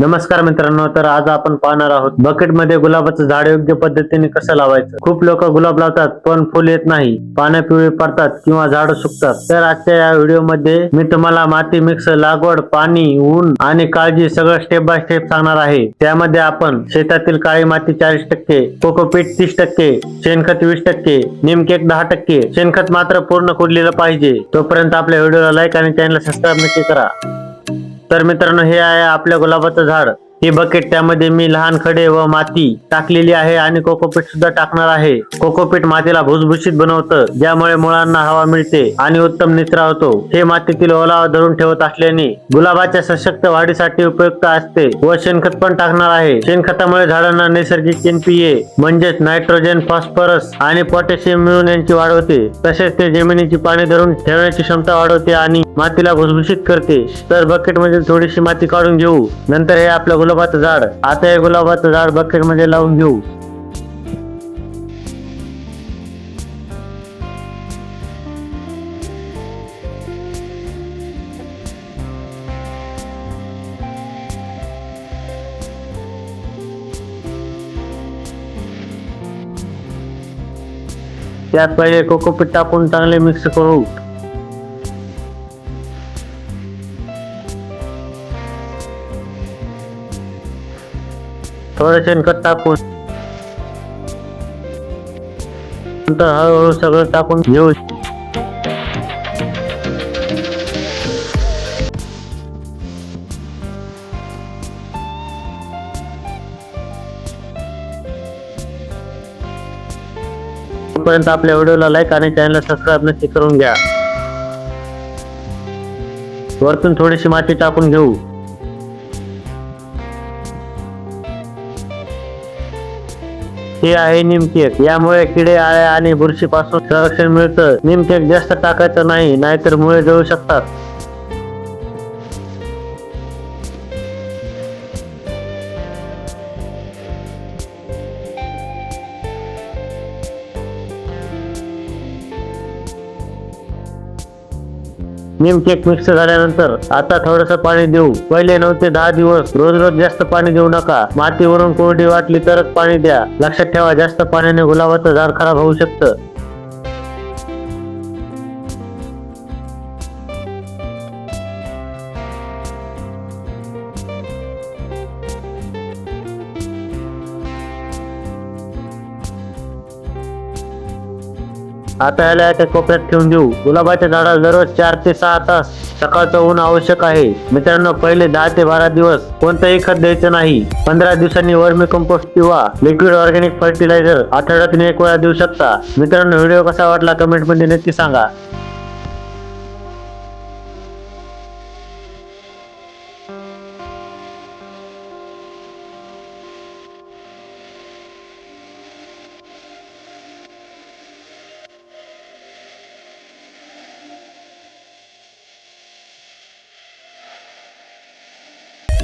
नमस्कार मित्रांनो तर आज आपण पाहणार आहोत बकेटमध्ये गुलाबाचं झाड योग्य पद्धतीने कसं लावायचं? खूप लोक गुलाब लावतात पण फुल येत नाही. पानं पिवळी पडतात किंवा झाड सुकतात. तर आजच्या या व्हिडिओमध्ये मी तुम्हाला माती मिक्स लागवड पाणी ऊन आणि काळजी सगळं स्टेप बाय स्टेप सांगणार आहे. त्यामध्ये आपण शेतातील काळी माती चाळीस टक्के कोकोपीट तीस टक्के शेणखत वीस टक्के निमकेक दहा टक्के. शेणखत मात्र पूर्ण कुडलेलं पाहिजे. तोपर्यंत आपल्या व्हिडिओला लाईक आणि चॅनलला सबस्क्राईब नक्की करा. तर मित्रांनो हे आहे आपल्या गुलाबाचं झाड. हे बकेट त्यामध्ये मी लहान खडे व माती टाकलेली आहे आणि कोकोपीट सुद्धा टाकणार आहे. कोकोपीट मातीला भुसभुशीत बनवतं ज्यामुळे मुळांना हवा मिळते आणि उत्तम निचरा होतो. हे मातीतील ओलावा धरून ठेवत असल्याने गुलाबाच्या सशक्त वाढीसाठी उपयुक्त असते व शेणखत पण टाकणार आहे. शेणखतामुळे झाडांना नैसर्गिक एनपीए म्हणजेच नायट्रोजन फॉस्फरस आणि पोटॅशियम मिळून यांची वाढ होते. तसेच ते जमिनीची पाणी धरून ठेवण्याची क्षमता वाढवते आणि मातीला भुसभुशीत करते. तर बकेटमध्ये थोडीशी माती काढून घेऊ. नंतर हे आपलं गुलाबाचं झाड. आता हे गुलाबाचं झाड बकेटमध्ये लावून घेऊ. त्यात पहिले कोकोपीट टाकून चांगले मिक्स करू. थोडं शेणखत टाकून नंतर हळूहळू सगळं टाकून घेऊ. पर्यंत आपल्या व्हिडिओला लाईक आणि चॅनलला सबस्क्राईब नक्की करून घ्या. वरतून थोडीशी माती टाकून घेऊ. हे आहे निमकेक यामुळे किडे आळ्या आणि बुरशीपासून संरक्षण मिळतं. निमकेक जास्त टाकायचं नाही नाहीतर मुळे जळू शकतात. निमकेक मिक्स झाल्यानंतर आता थोडस पाणी देऊ. पहिले नऊ ते दहा दिवस. रोज रोज जास्त पाणी देऊ नका. मातीवरून कोरडी वाटली तरच पाणी द्या. लक्षात ठेवा जास्त पाण्याने गुलाबाचं झाड खराब होऊ शकतं. आता याला एका कोपऱ्यात ठेवून देऊ. गुलाबाच्या झाडाला दररोज चार ते सहा तास सकाळचं ऊन आवश्यक आहे. मित्रांनो पहिले दहा ते बारा दिवस कोणतंही खत द्यायचं नाही. पंधरा दिवसांनी वर्मी कंपोस्ट किंवा लिक्विड ऑर्गॅनिक फर्टिलायझर आठवड्यातून एक वेळा देऊ शकता. मित्रांनो व्हिडिओ कसा वाटला कमेंटमध्ये नक्की सांगा.